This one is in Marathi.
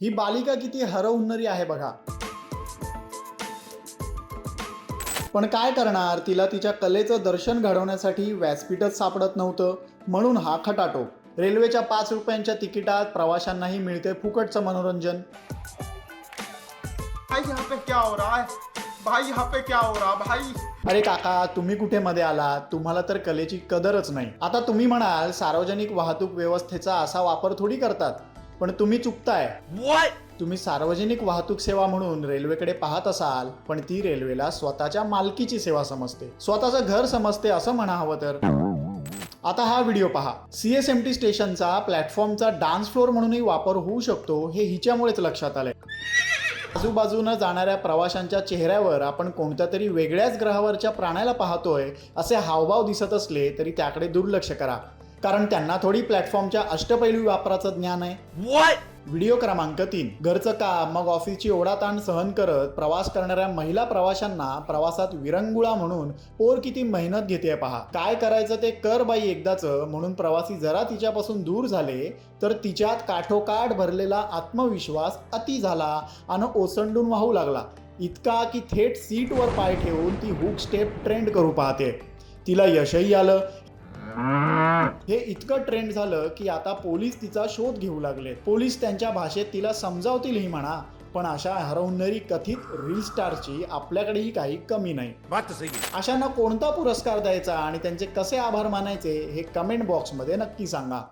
ही बालिका किती हरहुन्नरी आहे बघा. पण काय करणार? तिला तिच्या कलेचं दर्शन घडवण्यासाठी व्यासपीठच सापडत नव्हतं. म्हणून हा खटाटो. रेल्वेच्या पाच रुपयांच्या तिकिटात प्रवाशांनाही मिळते फुकटचं मनोरंजन. भाई यहाँ पे क्या हो रहा है? भाई यहाँ पे क्या हो रहा भाई? अरे काका तुम्ही कुठे मध्ये आलात तुम्हाला तर कलेची कदरच नाही. आता तुम्ही म्हणाल सार्वजनिक वाहतूक व्यवस्थेचा असा वापर थोडी करतात. पण तुम्ही चुकताय. तुम्ही सार्वजनिक वाहतूक सेवा म्हणून रेल्वेकडे पाहत असाल पण ती रेल्वेला स्वतःच्या मालकीची सेवा समजते. स्वतःचं घर समजते असं म्हणा हवं तर. आता हा व्हिडिओ पहा. सीएसएमटी स्टेशनचा प्लॅटफॉर्मचा डान्स फ्लोअर म्हणूनही वापर होऊ शकतो हे हिच्यामुळेच लक्षात आलंय. आजूबाजूनं जाणाऱ्या प्रवाशांच्या चेहऱ्यावर आपण कोणत्या तरी वेगळ्याच ग्रहावरच्या प्राण्याला पाहतोय असे हावभाव दिसत असले तरी त्याकडे दुर्लक्ष करा. कारण त्यांना थोडी प्लॅटफॉर्मच्या अष्टपैलू वापराचं ज्ञान आहे. व्हिडिओ क्रमांक तीन. घरचं काम मग ऑफिसची ओढाताण सहन करत प्रवास करणाऱ्या महिला प्रवाशांना प्रवासात विरंगुळा म्हणून पोर किती मेहनत घेते पहा. काय करायचं ते कर बाई एकदाचं. म्हणून प्रवासी जरा तिच्यापासून दूर झाले तर तिच्यात काठोकाठ भरलेला आत्मविश्वास अति झाला आणि ओसंडून वाहू लागला. इतका की थेट सीटवर पाय ठेवून ती हुक स्टेप ट्रेंड करू पाहते. तिला यशही आलं. हे इतकं ट्रेंड झालं की आता पोलीस तिचा शोध घेऊ लागले. पोलीस त्यांच्या भाषेत तिला समजावतीलही म्हणा पण अशा हरवणारी कथित रील स्टारची आपल्याकडेही काही कमी नाही. बात तो सही अशांना कोणता पुरस्कार द्यायचा आणि त्यांचे कसे आभार मानायचे हे कमेंट बॉक्समध्ये नक्की सांगा.